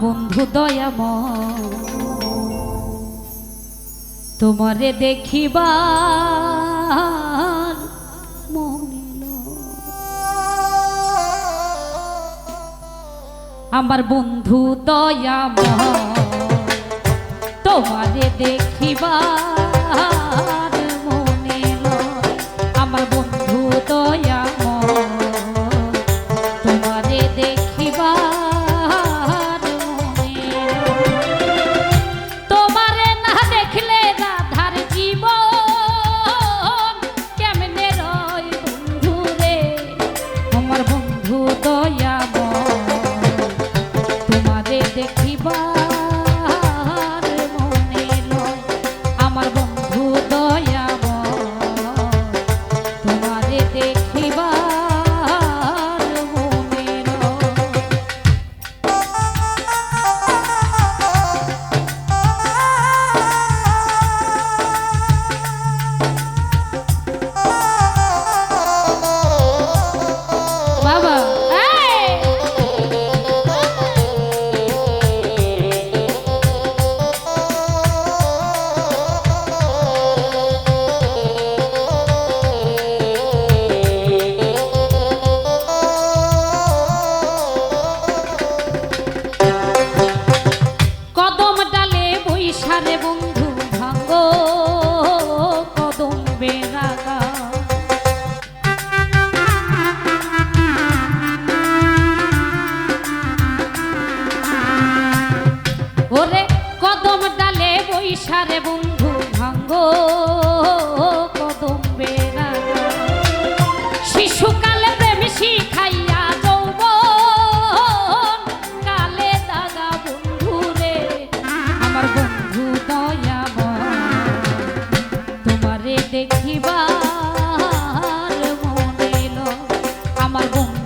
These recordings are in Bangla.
বন্ধু দয়াম তোমারে দেখিবা আমার বন্ধু দয়াম তোমারে দেখিবা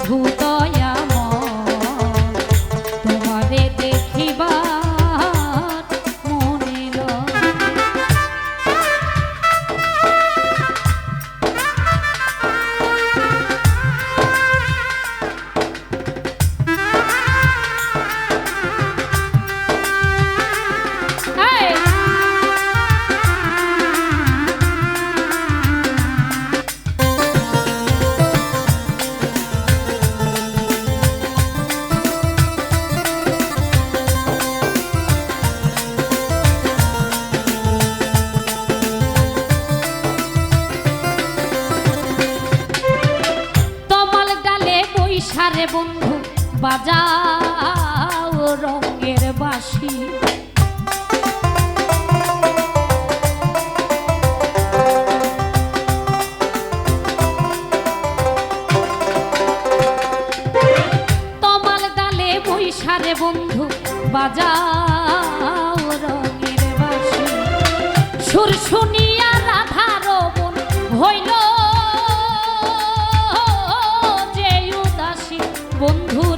不多 বাজে বন্ধু বাজার বন্ধুর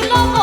need love.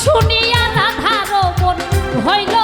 শুনিয়া রাধার মন হইল